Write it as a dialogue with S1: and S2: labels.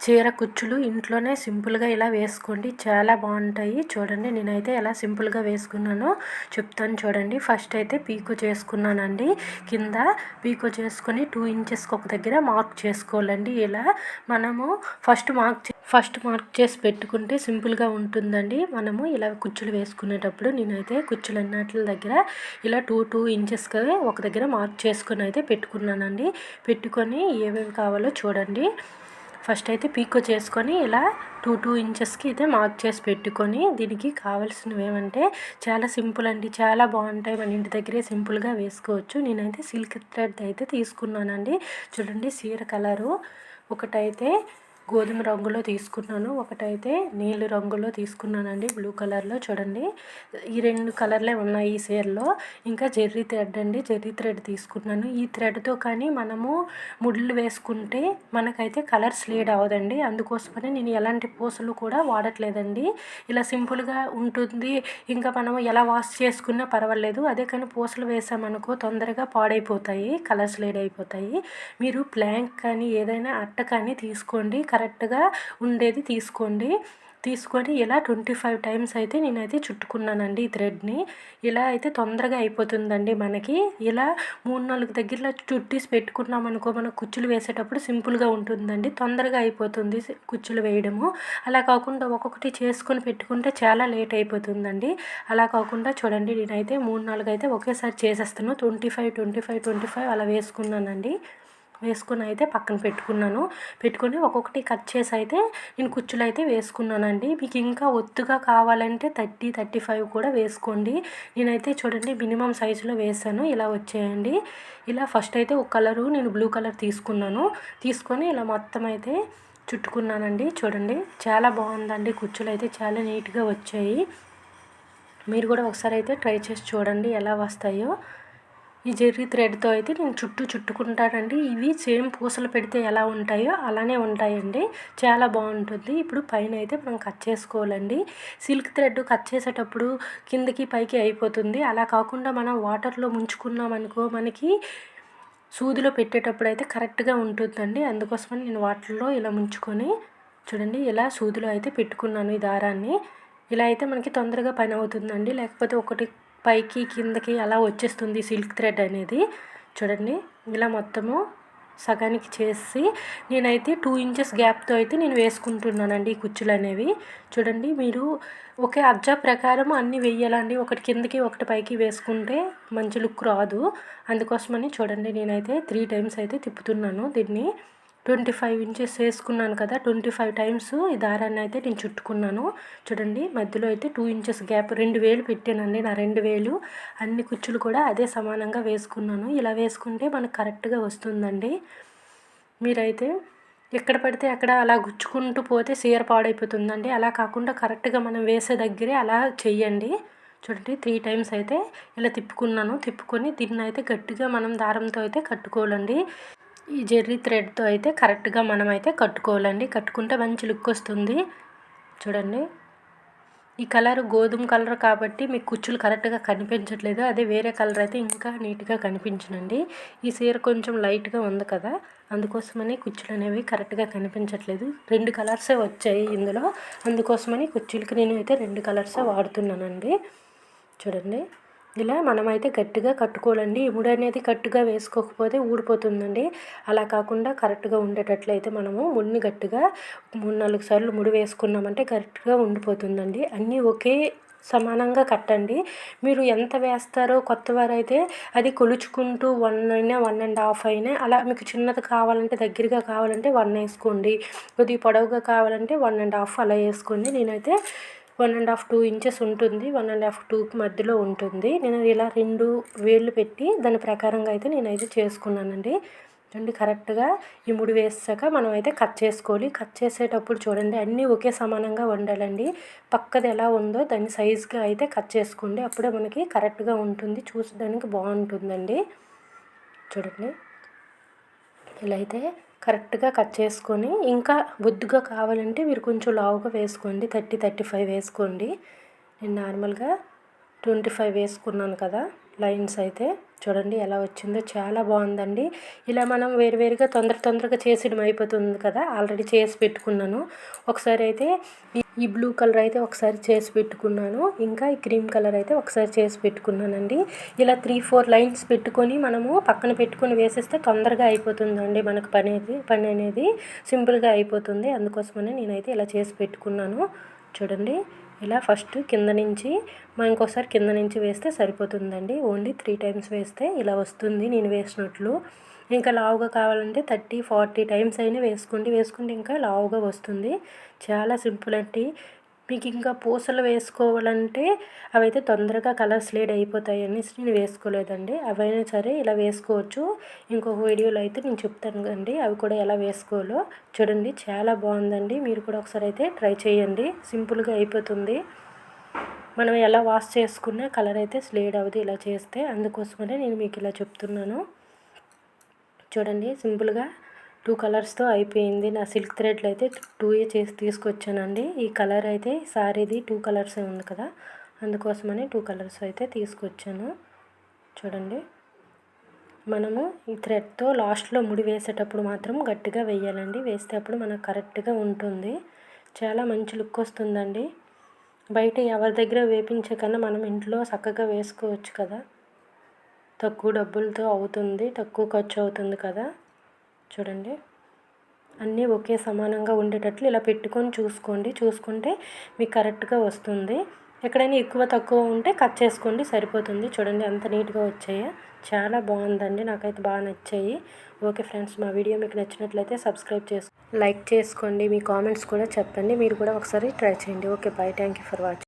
S1: చీర కుచ్చులు ఇంట్లోనే సింపుల్గా ఇలా వేసుకోండి. చాలా బాగుంటాయి. చూడండి నేనైతే ఎలా సింపుల్గా వేసుకున్నానో చెప్తాను చూడండి. ఫస్ట్ అయితే పీకో చేసుకున్నానండి. కింద పీకో చేసుకొని టూ ఇంచెస్కి ఒక దగ్గర మార్క్ చేసుకోవాలండి. ఇలా మనము ఫస్ట్ మార్క్ ఫస్ట్ మార్క్ చేసి పెట్టుకుంటే సింపుల్గా ఉంటుందండి. మనము ఇలా కుచ్చులు వేసుకునేటప్పుడు నేనైతే కుచ్చులు అన్నట్ల దగ్గర ఇలా టూ టూ ఇంచెస్గా ఒక దగ్గర మార్క్ చేసుకొని అయితే పెట్టుకున్నానండి. పెట్టుకొని ఏమేమి కావాలో చూడండి. ఫస్ట్ అయితే పీకో చేసుకొని ఇలా టూ టూ ఇంచెస్కి అయితే మార్క్ చేసి పెట్టుకొని దీనికి కావాల్సినవి ఏమంటే చాలా సింపుల్ అండి చాలా బాగుంటాయి. మన ఇంటి దగ్గరే సింపుల్గా వేసుకోవచ్చు. నేనైతే సిల్క్ థ్రెడ్ అయితే తీసుకున్నానండి. చూడండి సీర కలరు. ఒకటైతే గోధుమ రంగులో తీసుకున్నాను. ఒకటైతే నీళ్ళు రంగులో తీసుకున్నానండి. బ్లూ కలర్లో చూడండి. ఈ రెండు కలర్లే ఉన్నాయి ఈ చీరలో ఇంకా జెర్రీ థ్రెడ్ అండి. జెర్రీ థ్రెడ్ తీసుకున్నాను. ఈ థ్రెడ్తో కానీ మనము ముడ్లు వేసుకుంటే మనకైతే కలర్ స్లేడ్ అవ్వదండి. అందుకోసమని నేను ఎలాంటి పూసలు కూడా వాడట్లేదండి. ఇలా సింపుల్గా ఉంటుంది. ఇంకా మనం ఎలా వాష్ చేసుకున్నా పర్వాలేదు. అదే కానీ పూసలు వేసామనుకో తొందరగా పాడైపోతాయి. కలర్ స్లేడ్ అయిపోతాయి. మీరు ప్లాంక్ కానీ ఏదైనా అట్ట కానీ తీసుకోండి. కరెక్ట్గా ఉండేది తీసుకోండి. తీసుకొని ఇలా ట్వంటీ ఫైవ్ టైమ్స్ అయితే నేనైతే చుట్టుకున్నానండి ఈ థ్రెడ్ని. ఇలా అయితే తొందరగా అయిపోతుందండి మనకి. ఇలా మూడు నాలుగు దగ్గరలో చుట్టేసి పెట్టుకున్నాం అనుకో మనం కుచ్చులు వేసేటప్పుడు సింపుల్గా ఉంటుందండి. తొందరగా అయిపోతుంది కుచ్చులు వేయడము. అలా కాకుండా ఒక్కొక్కటి చేసుకొని పెట్టుకుంటే చాలా లేట్ అయిపోతుందండి. అలా కాకుండా చూడండి నేనైతే మూడు నాలుగు అయితే ఒకేసారి చేసేస్తాను twenty five twenty five twenty five అలా వేసుకున్నానండి. వేసుకుని అయితే పక్కన పెట్టుకున్నాను. పెట్టుకొని ఒక్కొక్కటి కట్ చేసి అయితే నేను కుచ్చులు అయితే వేసుకున్నానండి. మీకు ఇంకా ఒత్తుగా కావాలంటే థర్టీ థర్టీ ఫైవ్ కూడా వేసుకోండి. నేనైతే చూడండి మినిమం సైజులో వేసాను. ఇలా వచ్చేయండి. ఇలా ఫస్ట్ అయితే ఒక కలరు నేను బ్లూ కలర్ తీసుకున్నాను. తీసుకొని ఇలా మొత్తం అయితే చుట్టుకున్నానండి. చూడండి చాలా బాగుందండి. కుచ్చులు అయితే చాలా నీట్గా వచ్చాయి. మీరు కూడా ఒకసారి అయితే ట్రై చేసి చూడండి ఎలా వస్తాయో. ఈ జెర్రీ థ్రెడ్తో అయితే నేను చుట్టూ చుట్టుకుంటానండి. ఇవి సేమ్ పూసలు పెడితే ఎలా ఉంటాయో అలానే ఉంటాయండి. చాలా బాగుంటుంది. ఇప్పుడు పైన అయితే మనం కట్ చేసుకోవాలండి. సిల్క్ థ్రెడ్ కట్ చేసేటప్పుడు కిందకి పైకి అయిపోతుంది. అలా కాకుండా మనం వాటర్లో ముంచుకున్నామనుకో మనకి సూదిలో పెట్టేటప్పుడు అయితే కరెక్ట్గా ఉంటుందండి. అందుకోసమని నేను వాటర్లో ఇలా ముంచుకొని చూడండి ఇలా సూదిలో అయితే పెట్టుకున్నాను ఈ దారాన్ని. ఇలా అయితే మనకి తొందరగా పని అవుతుందండి. లేకపోతే ఒకటి పైకి కిందకి అలా వచ్చేస్తుంది సిల్క్ థ్రెడ్ అనేది. చూడండి ఇలా మొత్తము సగానికి చేసి నేనైతే టూ ఇంచెస్ గ్యాప్తో అయితే నేను వేసుకుంటున్నానండి ఈ కుచ్చులు అనేవి. చూడండి మీరు ఒకే అబ్జా ప్రకారం అన్నీ వేయాలండి ఒకటి కిందకి ఒకటి పైకి వేసుకుంటే మంచి లుక్ రాదు. అందుకోసమని చూడండి నేనైతే త్రీ టైమ్స్ అయితే తిప్పుతున్నాను దీన్ని. ట్వంటీ ఫైవ్ ఇంచెస్ వేసుకున్నాను కదా ట్వంటీ ఫైవ్ టైమ్స్ ఈ దారాన్ని అయితే నేను చుట్టుకున్నాను. చూడండి మధ్యలో అయితే టూ ఇంచెస్ గ్యాప్ రెండు వేలు పెట్టానండి నా రెండు వేలు. అన్ని కుచ్చులు కూడా అదే సమానంగా వేసుకున్నాను. ఇలా వేసుకుంటే మనకు కరెక్ట్గా వస్తుందండి. మీరైతే ఎక్కడ పడితే అక్కడ అలా గుచ్చుకుంటూ పోతే సీర పాడైపోతుందండి. అలా కాకుండా కరెక్ట్గా మనం వేసే దగ్గరే అలా చెయ్యండి. చూడండి త్రీ టైమ్స్ అయితే ఇలా తిప్పుకున్నాను. తిప్పుకొని దీన్ని అయితే గట్టిగా మనం దారంతో అయితే కట్టుకోవాలండి. ఈ జెర్రీ థ్రెడ్తో అయితే కరెక్ట్గా మనం అయితే కట్టుకోవాలండి. కట్టుకుంటే మంచి లుక్ వస్తుంది. చూడండి. ఈ కలర్ గోధుమ కలర్ కాబట్టి మీకు కుచ్చులు కరెక్ట్గా కనిపించట్లేదు. అదే వేరే కలర్ అయితే ఇంకా నీట్గా కనిపించనండి. ఈ చీర కొంచెం లైట్గా ఉంది కదా అందుకోసమని కుచ్చులు అనేవి కరెక్ట్గా కనిపించట్లేదు. రెండు కలర్సే వచ్చాయి ఇందులో. అందుకోసమని కుచ్చులకి నేను అయితే రెండు కలర్సే వాడుతున్నానండి. చూడండి. ఇలా మనమైతే గట్టిగా కట్టుకోవాలండి. ముడి అనేది కట్టుగా వేసుకోకపోతే ఊడిపోతుందండి. అలా కాకుండా కరెక్ట్గా ఉండేటట్లయితే మనము ముడిని గట్టిగా మూడు నాలుగు సార్లు ముడి వేసుకున్నామంటే కరెక్ట్గా ఉండిపోతుందండి. అన్నీ ఒకే సమానంగా కట్టండి. మీరు ఎంత వేస్తారో కొత్త వారైతే అది కొలుచుకుంటూ వన్ అయినా వన్ అండ్ హాఫ్ అయినా అలా మీకు చిన్నది కావాలంటే దగ్గరగా కావాలంటే వన్ వేసుకోండి. కొద్దిగా పొడవుగా కావాలంటే వన్ అండ్ హాఫ్ అలా వేసుకోండి. నేనైతే one and half two inches ఉంటుంది వన్ అండ్ హాఫ్ టూకి మధ్యలో ఉంటుంది. నేను ఇలా రెండు వేళ్ళు పెట్టి దాని ప్రకారంగా అయితే నేనైతే చేసుకున్నానండి. చూడండి కరెక్ట్గా ఈ ముడి వేసాక మనం అయితే కట్ చేసుకోవాలి. కట్ చేసేటప్పుడు చూడండి అన్నీ ఒకే సమానంగా వండాలండి. పక్కది ఎలా ఉందో దాని సైజ్గా అయితే కట్ చేసుకోండి. అప్పుడే మనకి కరెక్ట్గా ఉంటుంది. చూసడానికి బాగుంటుందండి. చూడండి. ఇలా అయితే కరెక్ట్గా కట్ చేసుకొని ఇంకా బొద్దుగా కావాలంటే మీరు కొంచెం లావుగా వేసుకోండి. థర్టీ థర్టీ ఫైవ్ వేసుకోండి. నేను నార్మల్గా ట్వంటీ ఫైవ్ వేసుకున్నాను కదా లైన్స్ అయితే. చూడండి ఎలా వచ్చిందో. చాలా బాగుందండి. ఇలా మనం వేరువేరుగా తొందర తొందరగా చేసేయడం అయిపోతుంది కదా. ఆల్రెడీ చేసి పెట్టుకున్నాను. ఒకసారి అయితే ఈ బ్లూ కలర్ అయితే ఒకసారి చేసి పెట్టుకున్నాను. ఇంకా ఈ క్రీమ్ కలర్ అయితే ఒకసారి చేసి పెట్టుకున్నానండి. ఇలా త్రీ ఫోర్ లైన్స్ పెట్టుకొని మనము పక్కన పెట్టుకొని వేసేస్తే తొందరగా అయిపోతుందండి మనకు పని అనేది పని అనేది సింపుల్గా అయిపోతుంది. అందుకోసమని నేనైతే ఇలా చేసి పెట్టుకున్నాను. చూడండి. ఇలా ఫస్ట్ కింద నుంచి మనం ఇంకోసారి కింద నుంచి వేస్తే సరిపోతుందండి. ఓన్లీ త్రీ టైమ్స్ వేస్తే ఇలా వస్తుంది నేను వేసినట్లు. ఇంకా లావుగా కావాలంటే థర్టీ ఫార్టీ టైమ్స్ అయినా వేసుకోండి. వేసుకుంటే ఇంకా లావుగా వస్తుంది. చాలా సింపుల్ అండి. మీకు ఇంకా పూసలు వేసుకోవాలంటే అవైతే తొందరగా కలర్స్ లేడ్ అయిపోతాయి అనేసి నేను వేసుకోలేదండి. అవైనా సరే ఇలా వేసుకోవచ్చు. ఇంకొక వీడియోలో అయితే నేను చెప్తాను అండి అవి కూడా ఎలా వేసుకోవాలో. చూడండి చాలా బాగుందండి. మీరు కూడా ఒకసారి అయితే ట్రై చేయండి. సింపుల్గా అయిపోతుంది. మనం ఎలా వాష్ చేసుకున్నా కలర్ అయితే స్లేడ్ అవ్వదు ఇలా చేస్తే. అందుకోసమనే నేను మీకు ఇలా చెప్తున్నాను. చూడండి సింపుల్గా టూ కలర్స్తో అయిపోయింది. నా సిల్క్ థ్రెడ్లు అయితే టూ ఏ చేసి తీసుకొచ్చానండి. ఈ కలర్ అయితే సారీది టూ కలర్స్ ఉంది కదా. అందుకోసమని టూ కలర్స్ అయితే తీసుకొచ్చాను. చూడండి. మనము ఈ థ్రెడ్తో లాస్ట్లో ముడి వేసేటప్పుడు మాత్రం గట్టిగా వేయాలండి. వేస్తే అప్పుడు మనకు కరెక్ట్గా ఉంటుంది. చాలా మంచి లుక్ వస్తుందండి. బయట ఎవరి దగ్గర వేపించే కన్నా మనం ఇంట్లో చక్కగా వేసుకోవచ్చు కదా. తక్కువ డబ్బులతో అవుతుంది తక్కువ ఖర్చు అవుతుంది కదా. చూడండి. అన్నీ ఒకే సమానంగా ఉండేటట్లు ఇలా పెట్టుకొని చూసుకోండి. చూసుకుంటే మీకు కరెక్ట్గా వస్తుంది. ఎక్కడైనా ఎక్కువ తక్కువ ఉంటే కట్ చేసుకోండి. సరిపోతుంది. చూడండి అంత నీట్గా వచ్చాయా. చాలా బాగుందండి. నాకైతే బాగా నచ్చాయి. ఓకే ఫ్రెండ్స్ మా వీడియో మీకు నచ్చినట్లయితే సబ్స్క్రైబ్ చేసుకో లైక్ చేసుకోండి. మీ కామెంట్స్ కూడా చెప్పండి. మీరు కూడా ఒకసారి ట్రై చేయండి. Okay bye. Thank you for watching.